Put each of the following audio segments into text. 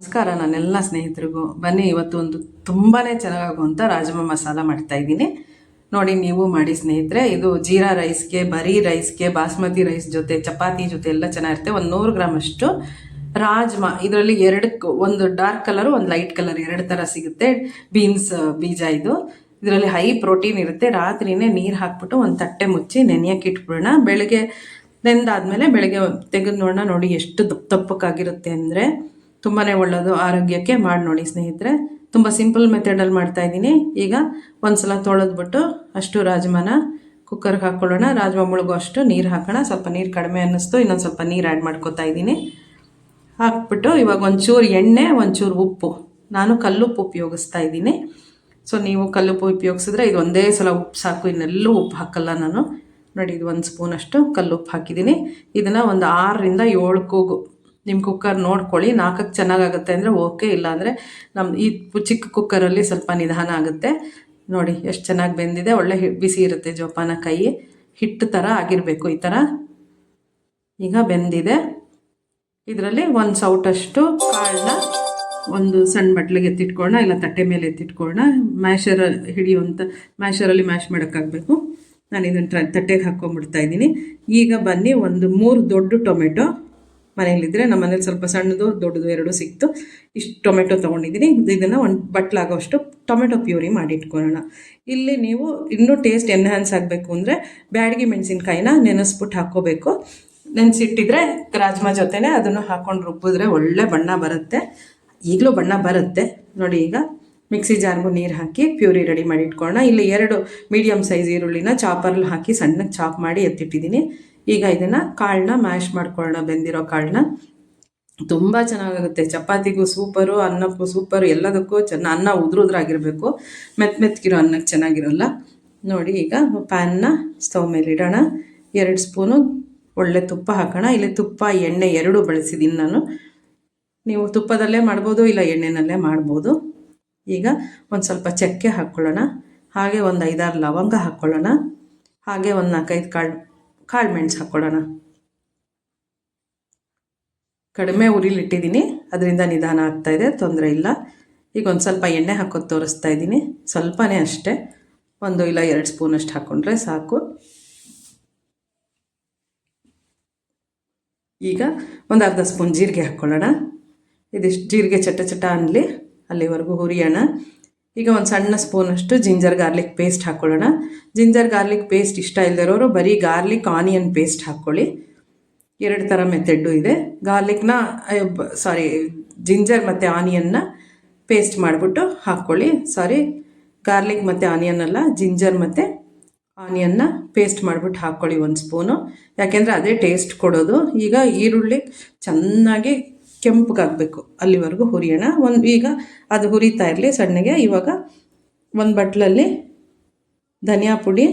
ನಮಸ್ಕಾರ, ನನ್ನೆಲ್ಲ ಸ್ನೇಹಿತರಿಗೂ. ಬನ್ನಿ, ಇವತ್ತು ಒಂದು ತುಂಬಾ ಚೆನ್ನಾಗಾಗುವಂಥ ರಾಜಮಾ ಮಸಾಲ ಮಾಡ್ತಾ ಇದ್ದೀನಿ. ನೋಡಿ, ನೀವು ಮಾಡಿ ಸ್ನೇಹಿತರೆ, ಇದು ಜೀರಾ ರೈಸ್ಗೆ, ಬರೀ ರೈಸ್ಗೆ, ಬಾಸ್ಮತಿ ರೈಸ್ ಜೊತೆ, ಚಪಾತಿ ಜೊತೆ ಎಲ್ಲ ಚೆನ್ನಾಗಿರುತ್ತೆ. ಒಂದು ನೂರು ಗ್ರಾಮ್ ಅಷ್ಟು ರಾಜ್ಮಾ. ಇದರಲ್ಲಿ ಎರಡು ಒಂದು ಡಾರ್ಕ್ ಕಲರು, ಒಂದು ಲೈಟ್ ಕಲರ್, ಎರಡು ಥರ ಸಿಗುತ್ತೆ. ಬೀನ್ಸ್, ಬೀಜ ಇದು. ಇದರಲ್ಲಿ ಹೈ ಪ್ರೋಟೀನ್ ಇರುತ್ತೆ. ರಾತ್ರಿನೇ ನೀರು ಹಾಕ್ಬಿಟ್ಟು ಒಂದು ತಟ್ಟೆ ಮುಚ್ಚಿ ನೆನೆಯಕ್ಕೆ ಇಟ್ಬಿಡೋಣ. ಬೆಳಗ್ಗೆ ನೆಂದಾದ್ಮೇಲೆ ಬೆಳಗ್ಗೆ ತೆಗೆದು ನೋಡೋಣ ನೋಡಿ, ಎಷ್ಟು ದಪ್ಪ ದಪ್ಪಕ್ಕಾಗಿರುತ್ತೆ ಅಂದರೆ. ತುಂಬಾ ಒಳ್ಳೆಯದು ಆರೋಗ್ಯಕ್ಕೆ ಮಾಡಿ ನೋಡಿ ಸ್ನೇಹಿತರೆ. ತುಂಬ ಸಿಂಪಲ್ ಮೆಥಡಲ್ಲಿ ಮಾಡ್ತಾ ಇದ್ದೀನಿ. ಈಗ ಒಂದು ಸಲ ತೊಳೆದ್ಬಿಟ್ಟು ಅಷ್ಟು ರಾಜ್ಮಾನ ಕುಕ್ಕರ್ಗೆ ಹಾಕ್ಕೊಳ್ಳೋಣ ರಾಜ್ಮಾ ಮುಳುಗೋ ಅಷ್ಟು ನೀರು ಹಾಕೋಣ. ಸ್ವಲ್ಪ ನೀರು ಕಡಿಮೆ ಅನ್ನಿಸ್ತು. ಇನ್ನೊಂದು ಸ್ವಲ್ಪ ನೀರು ಆ್ಯಡ್ ಮಾಡ್ಕೊತಾ ಇದ್ದೀನಿ. ಹಾಕ್ಬಿಟ್ಟು ಇವಾಗ ಒಂಚೂರು ಎಣ್ಣೆ, ಒಂಚೂರು ಉಪ್ಪು. ನಾನು ಕಲ್ಲುಪ್ಪು ಉಪಯೋಗಿಸ್ತಾ ಇದ್ದೀನಿ. ಸೊ ನೀವು ಕಲ್ಲುಪ್ಪು ಉಪಯೋಗಿಸಿದ್ರೆ ಇದು ಒಂದೇ ಸಲ ಉಪ್ಪು ಸಾಕು. ಇನ್ನೆಲ್ಲೂ ಉಪ್ಪು ಹಾಕಲ್ಲ ನಾನು. ನೋಡಿ, ಇದು ಒಂದು ಸ್ಪೂನಷ್ಟು ಕಲ್ಲುಪ್ಪು ಹಾಕಿದ್ದೀನಿ. ಇದನ್ನು ಒಂದು ಆರರಿಂದ ಏಳು ಕೂಗು. ನಿಮ್ಮ ಕುಕ್ಕರ್ ನೋಡ್ಕೊಳ್ಳಿ ನಾಲ್ಕಕ್ಕೆ ಚೆನ್ನಾಗಾಗುತ್ತೆ ಅಂದರೆ ಓಕೆ ಇಲ್ಲಾಂದರೆ ನಮ್ಮ ಈ ಚಿಕ್ಕ ಕುಕ್ಕರಲ್ಲಿ ಸ್ವಲ್ಪ ನಿಧಾನ ಆಗುತ್ತೆ. ನೋಡಿ, ಎಷ್ಟು ಚೆನ್ನಾಗಿ ಬೆಂದಿದೆ, ಒಳ್ಳೆ ಬಿಸಿ ಇರುತ್ತೆ ಜೋಪಾನ ಕೈ. ಹಿಟ್ಟು ಥರ ಆಗಿರಬೇಕು ಈ ಥರ ಈಗ ಬೆಂದಿದೆ. ಇದರಲ್ಲಿ ಒಂದು ಸೌಟಷ್ಟು ಕಾಳನ್ನ ಒಂದು ಸಣ್ಣ ಬಟ್ಲಿಗೆ ಎತ್ತಿಟ್ಕೊಳ್ಳೋಣ ಇಲ್ಲ ತಟ್ಟೆ ಮೇಲೆ ಎತ್ತಿಟ್ಕೊಳ್ಳೋಣ ಮ್ಯಾಶರ್ ಹಿಡಿಯುವಂಥ ಮ್ಯಾಶರಲ್ಲಿ ಮ್ಯಾಶ್ ಮಾಡೋಕ್ಕಾಗಬೇಕು. ನಾನು ಇದನ್ನು ತಟ್ಟೆಗೆ ಹಾಕ್ಕೊಂಡ್ಬಿಡ್ತಾ ಇದ್ದೀನಿ. ಈಗ ಬನ್ನಿ, ಒಂದು ಮೂರು ದೊಡ್ಡ ಟೊಮೆಟೊ. ಮನೇಲಿದ್ದರೆ ನಮ್ಮ ಮನೇಲಿ ಸ್ವಲ್ಪ ಸಣ್ಣದು, ದೊಡ್ಡದು ಎರಡು ಸಿಕ್ತು. ಇಷ್ಟು ಟೊಮೆಟೊ ತೊಗೊಂಡಿದ್ದೀನಿ. ಇದನ್ನು ಒಂದು ಬಟ್ಲಾಗೋಷ್ಟು ಟೊಮೆಟೊ ಪ್ಯೂರಿ ಮಾಡಿ ಇಟ್ಕೊಳ್ಳೋಣ. ಇಲ್ಲಿ ನೀವು ಇನ್ನೂ ಟೇಸ್ಟ್ ಎನ್ಹ್ಯಾನ್ಸ್ ಆಗಬೇಕು ಅಂದರೆ ಬ್ಯಾಡಗಿ ಮೆಣಸಿನ್ಕಾಯಿನ ನೆನೆಸ್ಬಿಟ್ಟು ಹಾಕ್ಕೋಬೇಕು. ನೆನೆಸಿಟ್ಟಿದ್ರೆ ರಾಜ್ಮಾ ಜೊತೆನೇ ಅದನ್ನು ಹಾಕ್ಕೊಂಡು ರುಬ್ಬಿದ್ರೆ ಒಳ್ಳೆ ಬಣ್ಣ ಬರುತ್ತೆ. ಈಗಲೂ ಬಣ್ಣ ಬರುತ್ತೆ. ನೋಡಿ ಈಗ ಮಿಕ್ಸಿ ಜಾರ್ಗೂ ನೀರು ಹಾಕಿ ಪ್ಯೂರಿ ರೆಡಿ ಮಾಡಿ ಇಟ್ಕೊಳ್ಳೋಣ. ಇಲ್ಲಿ ಎರಡು ಮೀಡಿಯಮ್ ಸೈಜ್ ಈರುಳ್ಳಿನ ಚಾಪರಲ್ಲಿ ಹಾಕಿ ಸಣ್ಣಗೆ ಚಾಪ್ ಮಾಡಿ ಎತ್ತಿಟ್ಟಿದ್ದೀನಿ. ಈಗ ಇದನ್ನು ಕಾಳನ್ನ ಮ್ಯಾಶ್ ಮಾಡ್ಕೊಳ್ಳೋಣ ಬೆಂದಿರೋ ಕಾಳನ್ನ ತುಂಬ ಚೆನ್ನಾಗಾಗುತ್ತೆ. ಚಪಾತಿಗೂ ಸೂಪರು ಅನ್ನಕ್ಕೂ ಸೂಪರು ಎಲ್ಲದಕ್ಕೂ ಚೆನ್ನ ಅನ್ನ ಉದ್ರುದ್ರಾಗಿರಬೇಕು. ಮೆತ್ತ ಮೆತ್ತಗಿರೋ ಅನ್ನಕ್ಕೆ ಚೆನ್ನಾಗಿರೋಲ್ಲ. ನೋಡಿ, ಈಗ ಪ್ಯಾನ್ನ ಸ್ಟವ್ ಮೇಲೆ ಇಡೋಣ. ಎರಡು ಸ್ಪೂನು ಒಳ್ಳೆ ತುಪ್ಪ ಹಾಕೋಣ. ಇಲ್ಲಿ ತುಪ್ಪ, ಎಣ್ಣೆ ಎರಡೂ ಬಳಸಿದ್ದೀನಿ ನಾನು. ನೀವು ತುಪ್ಪದಲ್ಲೇ ಮಾಡ್ಬೋದು, ಇಲ್ಲ ಎಣ್ಣೆನಲ್ಲೇ ಮಾಡ್ಬೋದು. ಈಗ ಒಂದು ಸ್ವಲ್ಪ ಚಕ್ಕೆ ಹಾಕ್ಕೊಳ್ಳೋಣ ಹಾಗೆ ಒಂದು ಐದಾರು ಲವಂಗ ಹಾಕ್ಕೊಳ್ಳೋಣ ಹಾಗೆ ಒಂದು ನಾಲ್ಕೈದು ಕಾಳು ಕಾಳು ಮೆಣಸು ಹಾಕ್ಕೊಳ್ಳೋಣ ಕಡಿಮೆ ಉರಿಲಿಟ್ಟಿದ್ದೀನಿ ಅದರಿಂದ ನಿಧಾನ ಆಗ್ತಾ ಇದೆ, ತೊಂದರೆ ಇಲ್ಲ. ಈಗ ಒಂದು ಸ್ವಲ್ಪ ಎಣ್ಣೆ ಹಾಕೋದು ತೋರಿಸ್ತಾ ಇದ್ದೀನಿ. ಸ್ವಲ್ಪನೇ ಅಷ್ಟೇ. ಒಂದು ಇಲ್ಲ ಎರಡು ಸ್ಪೂನಷ್ಟು ಹಾಕ್ಕೊಂಡ್ರೆ ಸಾಕು. ಈಗ ಒಂದು ಅರ್ಧ ಸ್ಪೂನ್ ಜೀರಿಗೆ ಹಾಕ್ಕೊಳ್ಳೋಣ ಇದಿಷ್ಟು ಜೀರಿಗೆ ಚಟ ಚಟ ಅನ್ನಲಿ ಅಲ್ಲಿವರೆಗೂ ಹುರಿಯೋಣ. ಈಗ ಒಂದು ಸಣ್ಣ ಸ್ಪೂನಷ್ಟು ಜಿಂಜರ್ ಗಾರ್ಲಿಕ್ ಪೇಸ್ಟ್ ಹಾಕ್ಕೊಳ್ಳೋಣ ಜಿಂಜರ್ ಗಾರ್ಲಿಕ್ ಪೇಸ್ಟ್ ಇಷ್ಟ ಇಲ್ಲದಿರೋರು ಬರೀ ಗಾರ್ಲಿಕ್ ಆನಿಯನ್ ಪೇಸ್ಟ್ ಹಾಕ್ಕೊಳ್ಳಿ ಎರಡು ಥರ ಮೆಥಡ್ಡು ಇದೆ. ಗಾರ್ಲಿಕ್ನ ಸಾರಿ ಜಿಂಜರ್ ಮತ್ತು ಆನಿಯನ್ನ ಪೇಸ್ಟ್ ಮಾಡಿಬಿಟ್ಟು ಹಾಕ್ಕೊಳ್ಳಿ ಸಾರಿ ಗಾರ್ಲಿಕ್ ಮತ್ತು ಆನಿಯನ್ ಅಲ್ಲ ಜಿಂಜರ್ ಮತ್ತು ಆನಿಯನ್ನ ಪೇಸ್ಟ್ ಮಾಡಿಬಿಟ್ಟು ಹಾಕ್ಕೊಳ್ಳಿ ಒಂದು ಸ್ಪೂನು ಯಾಕೆಂದರೆ ಅದೇ ಟೇಸ್ಟ್ ಕೊಡೋದು. ಈಗ ಈರುಳ್ಳಿ ಚೆನ್ನಾಗಿ ಕೆಂಪಗಾಗಬೇಕು. ಅಲ್ಲಿವರೆಗೂ ಹುರಿಯೋಣ. ಒಂದು ಈಗ ಅದು ಹುರಿತಾ ಇರಲಿ ಸಣ್ಣಗೆ. ಇವಾಗ ಒಂದು ಬಟ್ಲಲ್ಲಿ ಧನಿಯಾ ಪುಡಿ,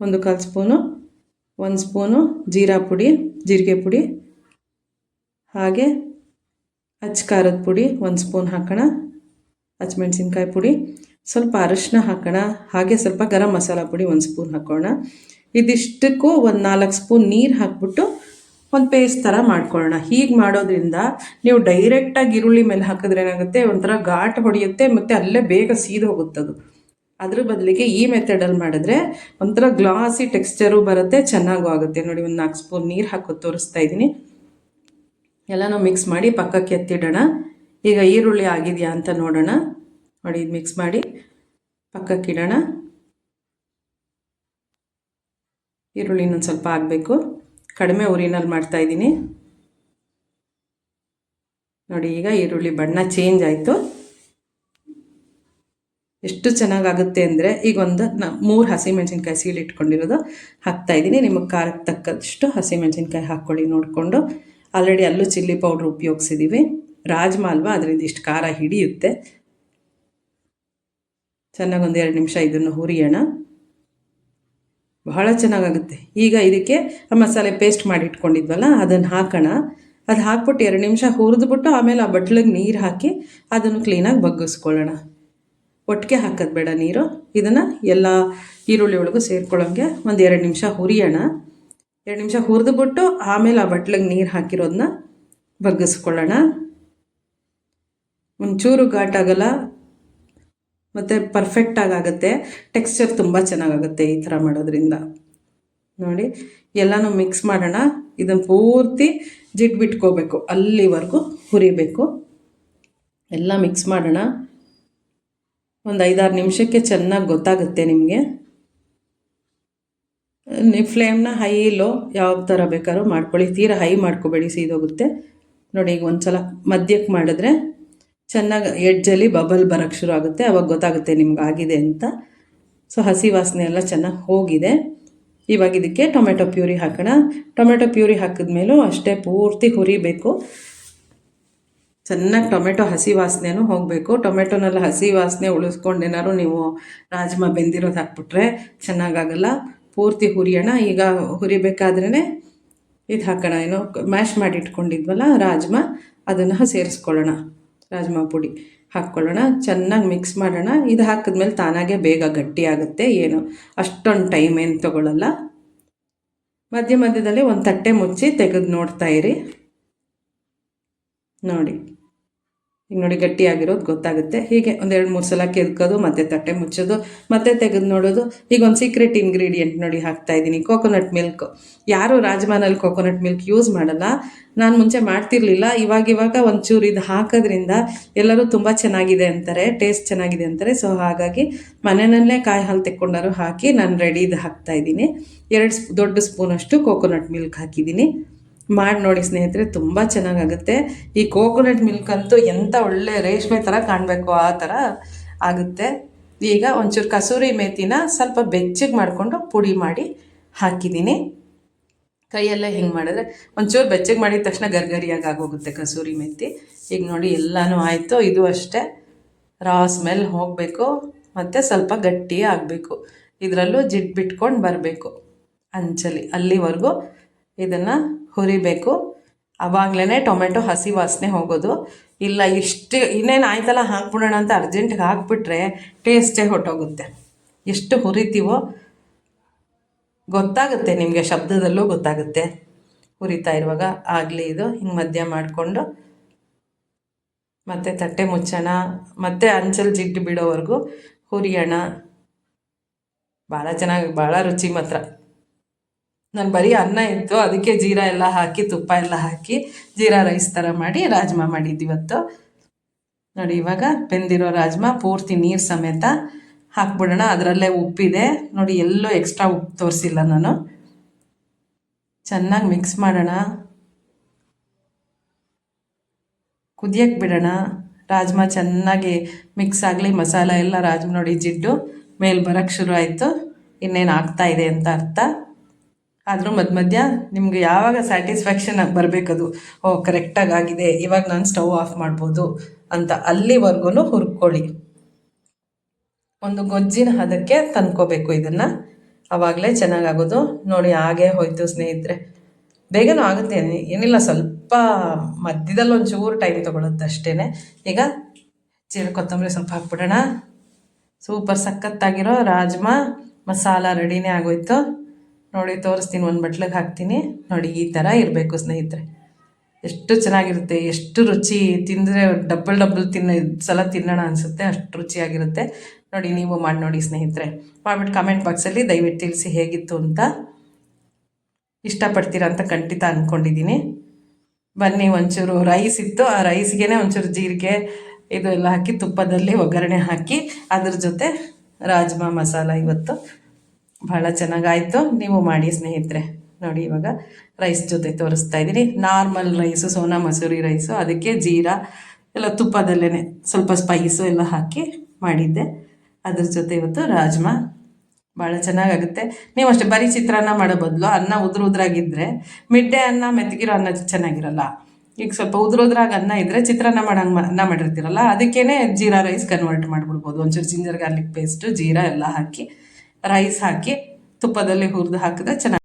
ಒಂದು ಕಾಲು ಸ್ಪೂನು, ಒಂದು ಸ್ಪೂನು ಜೀರಾ ಪುಡಿ, ಜೀರಿಗೆ ಪುಡಿ, ಹಾಗೆ ಅಚ್ಚ ಖಾರದ ಪುಡಿ ಒಂದು ಸ್ಪೂನ್ ಹಾಕೋಣ. ಹಚ್ಮೆಣ್ಸಿನ್ಕಾಯಿ ಪುಡಿ. ಸ್ವಲ್ಪ ಅರಶಿನ ಹಾಕೋಣ. ಹಾಗೆ ಸ್ವಲ್ಪ ಗರಂ ಮಸಾಲ ಪುಡಿ ಒಂದು ಸ್ಪೂನ್ ಹಾಕೋಣ. ಇದಿಷ್ಟಕ್ಕೂ ಒಂದು ನಾಲ್ಕು ಸ್ಪೂನ್ ನೀರು ಹಾಕ್ಬಿಟ್ಟು ಒಂದು ಪೇಸ್ಟ್ ಥರ ಮಾಡ್ಕೊಳ್ಳೋಣ. ಹೀಗೆ ಮಾಡೋದ್ರಿಂದ ನೀವು ಡೈರೆಕ್ಟಾಗಿ ಈರುಳ್ಳಿ ಮೇಲೆ ಹಾಕಿದ್ರೆ ಏನಾಗುತ್ತೆ? ಒಂಥರ ಘಾಟ್ ಹೊಡೆಯುತ್ತೆ ಮತ್ತು ಅಲ್ಲೇ ಬೇಗ ಸೀದು ಹೋಗುತ್ತದು. ಅದ್ರ ಬದಲಿಗೆ ಈ ಮೆಥಡಲ್ಲಿ ಮಾಡಿದ್ರೆ ಒಂಥರ ಗ್ಲಾಸಿ ಟೆಕ್ಸ್ಚರು ಬರುತ್ತೆ, ಚೆನ್ನಾಗೂ ಆಗುತ್ತೆ. ನೋಡಿ, ಒಂದು ನಾಲ್ಕು ಸ್ಪೂನ್ ನೀರು ಹಾಕೋದು ತೋರಿಸ್ತಾ ಇದ್ದೀನಿ. ಎಲ್ಲನೂ ಮಿಕ್ಸ್ ಮಾಡಿ ಪಕ್ಕಕ್ಕೆ ಎತ್ತಿಡೋಣ. ಈಗ ಈರುಳ್ಳಿ ಆಗಿದೆಯಾ ಅಂತ ನೋಡೋಣ. ನೋಡಿ, ಇದು ಮಿಕ್ಸ್ ಮಾಡಿ ಪಕ್ಕಕ್ಕೆ ಇಡೋಣ. ಈರುಳ್ಳಿ ಇನ್ನೊಂದು ಸ್ವಲ್ಪ ಆಗಬೇಕು ಕಡಿಮೆ ಉರಿನಲ್ಲಿ ಮಾಡ್ತಾ ಇದ್ದೀನಿ. ನೋಡಿ, ಈಗ ಈರುಳ್ಳಿ ಬಣ್ಣ ಚೇಂಜ್ ಆಯಿತು. ಎಷ್ಟು ಚೆನ್ನಾಗಾಗುತ್ತೆ ಅಂದರೆ ಈಗ ಒಂದು ನ, ಮೂರು ಇಟ್ಕೊಂಡಿರೋದು ಹಾಕ್ತಾ ಇದ್ದೀನಿ. ನಿಮಗೆ ಖಾರಕ್ಕೆ ತಕ್ಕಷ್ಟು ಹಸಿಮೆಣ್ಸಿನ್ಕಾಯಿ ಹಾಕ್ಕೊಳ್ಳಿ ನೋಡಿಕೊಂಡು. ಆಲ್ರೆಡಿ ಅಲ್ಲೂ ಚಿಲ್ಲಿ ಪೌಡ್ರ್ ಉಪಯೋಗಿಸಿದ್ದೀವಿ ರಾಜ್ಮಾ ಅಲ್ವಾ, ಅದರಿಂದ ಇಷ್ಟು ಖಾರ ಹಿಡಿಯುತ್ತೆ. ಚೆನ್ನಾಗಿ ಒಂದು ಎರಡು ನಿಮಿಷ ಇದನ್ನು ಹುರಿಯೋಣ. ಬಹಳ ಚೆನ್ನಾಗಾಗುತ್ತೆ. ಈಗ ಇದಕ್ಕೆ ಆ ಮಸಾಲೆ ಪೇಸ್ಟ್ ಮಾಡಿ ಇಟ್ಕೊಂಡಿದ್ವಲ್ಲ ಅದನ್ನು ಹಾಕೋಣ. ಅದು ಹಾಕ್ಬಿಟ್ಟು ಎರಡು ನಿಮಿಷ ಹುರಿದ್ಬಿಟ್ಟು ಆಮೇಲೆ ಆ ಬಟ್ಲಿಗೆ ನೀರು ಹಾಕಿ ಅದನ್ನು ಕ್ಲೀನಾಗಿ ಬಗ್ಗಿಸ್ಕೊಳ್ಳೋಣ. ಒಟ್ಟಿಗೆ ಹಾಕೋದು ಬೇಡ ನೀರು. ಇದನ್ನು ಎಲ್ಲ ಈರುಳ್ಳಿ ಒಳಗೂ ಸೇರ್ಕೊಳ್ಳೋಂಗೆ ಒಂದು ಎರಡು ನಿಮಿಷ ಹುರಿಯೋಣ. ಎರಡು ನಿಮಿಷ ಹುರಿದ್ಬಿಟ್ಟು ಆಮೇಲೆ ಆ ಬಟ್ಲಿಗೆ ನೀರು ಹಾಕಿರೋದನ್ನ ಬಗ್ಗಿಸ್ಕೊಳ್ಳೋಣ. ಒಂಚೂರು ಘಾಟಾಗಲ್ಲ ಮತ್ತು ಪರ್ಫೆಕ್ಟಾಗಿ ಆಗುತ್ತೆ ಟೆಕ್ಸ್ಚರ್ ತುಂಬ ಚೆನ್ನಾಗಾಗುತ್ತೆ ಈ ಥರ ಮಾಡೋದ್ರಿಂದ. ನೋಡಿ, ಎಲ್ಲನೂ ಮಿಕ್ಸ್ ಮಾಡೋಣ. ಇದನ್ನು ಪೂರ್ತಿ ಜಿಡ್ ಬಿಟ್ಕೋಬೇಕು. ಅಲ್ಲಿವರೆಗೂ ಹುರಿಬೇಕು. ಎಲ್ಲ ಮಿಕ್ಸ್ ಮಾಡೋಣ. ಒಂದು ಐದಾರು ನಿಮಿಷಕ್ಕೆ ಚೆನ್ನಾಗಿ ಗೊತ್ತಾಗುತ್ತೆ ನಿಮಗೆ. ಫ್ಲೇಮ್ನ ಹೈ ಲೋ ಯಾವ ಥರ ಬೇಕಾದ್ರೂ ಮಾಡ್ಕೊಳ್ಳಿ. ತೀರಾ ಹೈ ಮಾಡ್ಕೋಬೇಡಿ, ಸೀದೋಗುತ್ತೆ. ನೋಡಿ, ಈಗ ಒಂದು ಸಲ ಮಧ್ಯಕ್ಕೆ ಮಾಡಿದ್ರೆ ಚೆನ್ನಾಗಿ ಎಡ್ಜಲ್ಲಿ ಬಬಲ್ ಬರೋಕ್ಕೆ ಶುರು ಆಗುತ್ತೆ. ಅವಾಗ ಗೊತ್ತಾಗುತ್ತೆ ನಿಮ್ಗೆ ಆಗಿದೆ ಅಂತ. ಸೊ ಹಸಿ ವಾಸನೆ ಎಲ್ಲ ಚೆನ್ನಾಗಿ ಹೋಗಿದೆ. ಇವಾಗ ಇದಕ್ಕೆ ಟೊಮೆಟೊ ಪ್ಯೂರಿ ಹಾಕೋಣ. ಟೊಮೆಟೊ ಪ್ಯೂರಿ ಹಾಕಿದ್ಮೇಲೂ ಅಷ್ಟೇ ಪೂರ್ತಿ ಹುರಿಬೇಕು. ಚೆನ್ನಾಗಿ ಟೊಮೆಟೊ ಹಸಿ ವಾಸನೆನೂ ಹೋಗಬೇಕು. ಟೊಮೆಟೊನಲ್ಲಿ ಹಸಿ ವಾಸನೆ ಉಳಿಸ್ಕೊಂಡು ಏನಾದ್ರು ನೀವು ರಾಜ್ಮಾ ಬೆಂದಿರೋದು ಹಾಕ್ಬಿಟ್ರೆ ಚೆನ್ನಾಗಾಗಲ್ಲ. ಪೂರ್ತಿ ಹುರಿಯೋಣ. ಈಗ ಹುರಿಬೇಕಾದ್ರೇ ಇದು ಹಾಕೋಣ. ಏನೋ ಮ್ಯಾಶ್ ಮಾಡಿ ಇಟ್ಕೊಂಡಿದ್ವಲ್ಲ ರಾಜ್ಮಾ, ಅದನ್ನು ಸೇರಿಸ್ಕೊಳ್ಳೋಣ. ರಾಜ್ಮಾ ಪುಡಿ ಹಾಕ್ಕೊಳ್ಳೋಣ. ಚೆನ್ನಾಗಿ ಮಿಕ್ಸ್ ಮಾಡೋಣ. ಇದು ಹಾಕಿದ್ಮೇಲೆ ತಾನಾಗೆ ಬೇಗ ಗಟ್ಟಿ ಆಗುತ್ತೆ ಏನು, ಅಷ್ಟೊಂದು ಟೈಮ್ ಏನು ತೊಗೊಳ್ಳಲ್ಲ ಮಧ್ಯ ಮಧ್ಯದಲ್ಲಿ ಒಂದು ತಟ್ಟೆ ಮುಚ್ಚಿ ತೆಗೆದು ನೋಡ್ತಾ ಇರಿ. ನೋಡಿ. ಈಗ ನೋಡಿ ಗಟ್ಟಿಯಾಗಿರೋದು ಗೊತ್ತಾಗುತ್ತೆ. ಹೀಗೆ ಒಂದೆರಡು ಮೂರು ಸಲ ಕೆದ್ಕೋದು ಮತ್ತೆ ತಟ್ಟೆ ಮುಚ್ಚೋದು, ಮತ್ತೆ ತೆಗೆದು ನೋಡೋದು. ಈಗ ಒಂದು ಸೀಕ್ರೆಟ್ ಇಂಗ್ರೀಡಿಯೆಂಟ್ ನೋಡಿ ಹಾಕ್ತಾ ಇದ್ದೀನಿ ಕೋಕೋನಟ್ ಮಿಲ್ಕ್ ಯಾರು ರಾಜ್ಮಾನಲ್ಲಿ ಕೋಕೋನಟ್ ಮಿಲ್ಕ್ ಯೂಸ್ ಮಾಡಲ್ಲ. ನಾನು ಮುಂಚೆ ಮಾಡ್ತಿರ್ಲಿಲ್ಲ. ಇವಾಗ ಇವಾಗ ಒಂಚೂರು ಇದು ಹಾಕೋದ್ರಿಂದ ಎಲ್ಲರೂ ತುಂಬ ಚೆನ್ನಾಗಿದೆ ಅಂತಾರೆ ಟೇಸ್ಟ್ ಚೆನ್ನಾಗಿದೆ ಅಂತಾರೆ. ಸೊ ಹಾಗಾಗಿ ಮನೆಯಲ್ಲೇ ಕಾಯಿ ಹಾಲು ತೆಕ್ಕೊಂಡಾರು ಹಾಕಿ ನಾನು ರೆಡಿ ಇದು ಹಾಕ್ತಾ ಇದ್ದೀನಿ ಎರಡು ದೊಡ್ಡ ಸ್ಪೂನಷ್ಟು ಕೋಕೋನಟ್ ಮಿಲ್ಕ್ ಹಾಕಿದ್ದೀನಿ ಮಾಡಿ ನೋಡಿ ಸ್ನೇಹಿತರೆ, ತುಂಬ ಚೆನ್ನಾಗಾಗುತ್ತೆ. ಈ ಕೋಕೋನಟ್ ಮಿಲ್ಕ್ ಅಂತೂ ಎಂಥ ಒಳ್ಳೆ ರೇಷ್ಮೆ ಥರ ಕಾಣಬೇಕು ಆ ಥರ ಆಗುತ್ತೆ. ಈಗ ಒಂಚೂರು ಕಸೂರಿ ಮೇಥಿನ ಸ್ವಲ್ಪ ಬೆಚ್ಚಗೆ ಮಾಡಿಕೊಂಡು ಪುಡಿ ಮಾಡಿ ಹಾಕಿದ್ದೀನಿ. ಕೈಯಲ್ಲೇ ಹಿಂಗೆ ಮಾಡಿದ್ರೆ ಒಂಚೂರು ಬೆಚ್ಚಗೆ ಮಾಡಿದ ತಕ್ಷಣ ಗರ್ಗರಿಯಾಗಿ ಆಗೋಗುತ್ತೆ ಕಸೂರಿ ಮೆತ್ತಿ ಈಗ ನೋಡಿ ಎಲ್ಲನೂ ಆಯಿತು, ಇದು ಅಷ್ಟೇ. ರಾ ಸ್ಮೆಲ್ ಹೋಗಬೇಕು, ಮತ್ತು ಸ್ವಲ್ಪ ಗಟ್ಟಿ ಆಗಬೇಕು. ಇದರಲ್ಲೂ ಜಿಡ್ ಬಿಟ್ಕೊಂಡು ಬರಬೇಕು ಅಂಚಲಿ ಅಲ್ಲಿವರೆಗೂ ಇದನ್ನು ಹುರಿಬೇಕು. ಆವಾಗಲೇ ಟೊಮೆಟೊ ಹಸಿ ವಾಸನೆ ಹೋಗೋದು. ಇಲ್ಲ, ಇಷ್ಟು ಇನ್ನೇನು ಆಯ್ತಲ್ಲ, ಹಾಕ್ಬಿಡೋಣ ಅಂತ ಅರ್ಜೆಂಟಿಗೆ ಹಾಕ್ಬಿಟ್ರೆ ಟೇಸ್ಟೇ ಹೊಟ್ಟೋಗುತ್ತೆ ಎಷ್ಟು ಹುರಿತೀವೋ ಗೊತ್ತಾಗುತ್ತೆ, ನಿಮಗೆ ಶಬ್ದದಲ್ಲೂ ಗೊತ್ತಾಗುತ್ತೆ. ಹುರಿತಾ ಇರುವಾಗ ಆಗಲಿ ಇದು, ಹಿಂಗೆ ಮಧ್ಯ ಮಾಡಿಕೊಂಡು ಮತ್ತು ತಟ್ಟೆ ಮುಚ್ಚೋಣ, ಮತ್ತು ಅಂಚಲ್ ಜಿಡ್ಡು ಬಿಡೋವರೆಗೂ ಹುರಿಯೋಣ. ಭಾಳ ಚೆನ್ನಾಗಿ ಭಾಳ ರುಚಿ ಮಾತ್ರ. ನಾನು ಬರೀ ಅನ್ನ ಇತ್ತು, ಅದಕ್ಕೆ ಜೀರಾ ಎಲ್ಲ ಹಾಕಿ, ತುಪ್ಪ ಎಲ್ಲ ಹಾಕಿ, ಜೀರಾ ರೈಸ್ ಥರ ಮಾಡಿ ರಾಜ್ಮಾ ಮಾಡಿದ್ದು ಇವತ್ತು. ನೋಡಿ, ಇವಾಗ ಬೆಂದಿರೋ ರಾಜ್ಮಾ ಪೂರ್ತಿ ನೀರು ಸಮೇತ ಹಾಕ್ಬಿಡೋಣ. ಅದರಲ್ಲೇ ಉಪ್ಪಿದೆ. ನೋಡಿ, ಎಲ್ಲೂ ಎಕ್ಸ್ಟ್ರಾ ಉಪ್ಪು ತೋರಿಸಿಲ್ಲ ನಾನು. ಚೆನ್ನಾಗಿ ಮಿಕ್ಸ್ ಮಾಡೋಣ. ಕುದಿಯಕ್ಕೆ ಬಿಡೋಣ. ರಾಜ್ಮಾ ಚೆನ್ನಾಗಿ ಮಿಕ್ಸ್ ಆಗಲಿ, ಮಸಾಲ ಎಲ್ಲ ರಾಜ್ಮಾ ನೋಡಿ, ಜಿಡ್ಡು ಮೇಲೆ ಬರೋಕ್ಕೆ ಶುರು ಆಯಿತು. ಇನ್ನೇನು ಆಗ್ತಾಯಿದೆ ಅಂತ ಅರ್ಥ. ಆದರೂ ಮಧ್ಯ ಮಧ್ಯ ನಿಮ್ಗೆ ಯಾವಾಗ ಸ್ಯಾಟಿಸ್ಫ್ಯಾಕ್ಷನ್ ಬರಬೇಕದು? ಓ ಕರೆಕ್ಟಾಗಿ ಆಗಿದೆ ಇವಾಗ ನಾನು ಸ್ಟವ್ ಆಫ್ ಮಾಡ್ಬೋದು ಅಂತ ಅಲ್ಲಿವರೆಗೂ ಹುರ್ಕೊಳ್ಳಿ. ಒಂದು ಗೊಜ್ಜಿನ ಹದಕ್ಕೆ ತಂದ್ಕೋಬೇಕು ಇದನ್ನು. ಆವಾಗಲೇ ಚೆನ್ನಾಗಾಗೋದು. ನೋಡಿ, ಹಾಗೆ ಹೋಯ್ತು ಸ್ನೇಹಿತರೆ. ಬೇಗನೂ ಆಗುತ್ತೆ. ಏನಿಲ್ಲ, ಸ್ವಲ್ಪ ಮಧ್ಯದಲ್ಲಿ ಒಂಚೂರು ಚೂರು ಟೈಮ್ ತೊಗೊಳುತ್ತೆ ಅಷ್ಟೇ ಈಗ ಚೀರ ಕೊತ್ತಂಬರಿ ಸ್ವಲ್ಪ ಹಾಕ್ಬಿಡೋಣ. ಸೂಪರ್ ಸಖತ್ತಾಗಿರೋ ರಾಜ್ಮಾ ಮಸಾಲ ರೆಡಿನೇ ಆಗೋಯ್ತು. ನೋಡಿ ತೋರಿಸ್ತೀನಿ, ಒಂದು ಬಟ್ಲಿಗೆ ಹಾಕ್ತೀನಿ. ನೋಡಿ ಈ ಥರ ಇರಬೇಕು ಸ್ನೇಹಿತರೆ. ಎಷ್ಟು ಚೆನ್ನಾಗಿರುತ್ತೆ, ಎಷ್ಟು ರುಚಿ. ತಿಂದರೆ ಡಬ್ಬಲ್ ಡಬ್ಬಲ್ ತಿನ್ನ, ಸಲ ತಿನ್ನೋಣ ಅನಿಸುತ್ತೆ, ಅಷ್ಟು ರುಚಿಯಾಗಿರುತ್ತೆ. ನೋಡಿ ನೀವು ಮಾಡಿ ನೋಡಿ ಸ್ನೇಹಿತರೆ. ಮಾಡಿಬಿಟ್ಟು ಕಮೆಂಟ್ ಬಾಕ್ಸಲ್ಲಿ ದಯವಿಟ್ಟು ತಿಳಿಸಿ ಹೇಗಿತ್ತು ಅಂತ ಇಷ್ಟಪಡ್ತೀರಾ ಅಂತ ಖಂಡಿತ ಅಂದ್ಕೊಂಡಿದ್ದೀನಿ ಬನ್ನಿ, ಒಂಚೂರು ರೈಸ್ ಇತ್ತು. ಆ ರೈಸ್ಗೆ ಒಂಚೂರು ಜೀರಿಗೆ ಇದು ಎಲ್ಲ ಹಾಕಿ ತುಪ್ಪದಲ್ಲಿ ಒಗ್ಗರಣೆ ಹಾಕಿ, ಅದ್ರ ಜೊತೆ ರಾಜ್ಮಾ ಮಸಾಲ ಇವತ್ತು. ಭಾಳ ಚೆನ್ನಾಗಾಯಿತು. ನೀವು ಮಾಡಿ ಸ್ನೇಹಿತರೆ. ನೋಡಿ ಇವಾಗ ರೈಸ್ ಜೊತೆ ತೋರಿಸ್ತಾ ಇದ್ದೀನಿ. Normal rice Sona Masuri rice ಅದಕ್ಕೆ ಜೀರಾ, ಎಲ್ಲ ತುಪ್ಪದಲ್ಲೇ ಸ್ವಲ್ಪ ಸ್ಪೈಸು ಎಲ್ಲ ಹಾಕಿ ಮಾಡಿದ್ದೆ. ಅದ್ರ ಜೊತೆ ಇವತ್ತು ರಾಜ್ಮಾ. ಭಾಳ ಚೆನ್ನಾಗಾಗುತ್ತೆ. ನೀವು ಅಷ್ಟೇ ಬರೀ ಚಿತ್ರಾನ್ನ ಮಾಡೋ ಬದಲು ಅನ್ನ ಉದ್ರ ಉದ್ರಾಗಿದ್ದರೆ ಮಿಡ್ಡೆ ಅನ್ನ ಮೆತ್ತಗಿರೋ ಅನ್ನ ಚೆನ್ನಾಗಿರಲ್ಲ. ಈಗ ಸ್ವಲ್ಪ ಉದ್ರೋದ್ರಾಗ ಅನ್ನ ಇದ್ದರೆ ಚಿತ್ರಾನ್ನ ಮಾಡಂಗೆ ಅನ್ನ ಮಾಡಿರ್ತೀರಲ್ಲ ಅದಕ್ಕೇ ಜೀರಾ ರೈಸ್ ಕನ್ವರ್ಟ್ ಮಾಡ್ಬಿಡ್ಬೋದು. ಒಂಚೂರು ಜಿಂಜರ್ ಗಾರ್ಲಿಕ್ ಪೇಸ್ಟು ಜೀರಾ ಎಲ್ಲ ಹಾಕಿ ರೈಸ್ ಹಾಕಿ ತುಪ್ಪದಲ್ಲಿ ಹುರಿದು ಹಾಕಿದ್ರೆ ಚೆನ್ನಾಗಿ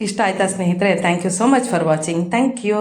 ಇಷ್ಟ ಆಯ್ತಾ ಸ್ನೇಹಿತರೆ? Thank you so much for watching thank you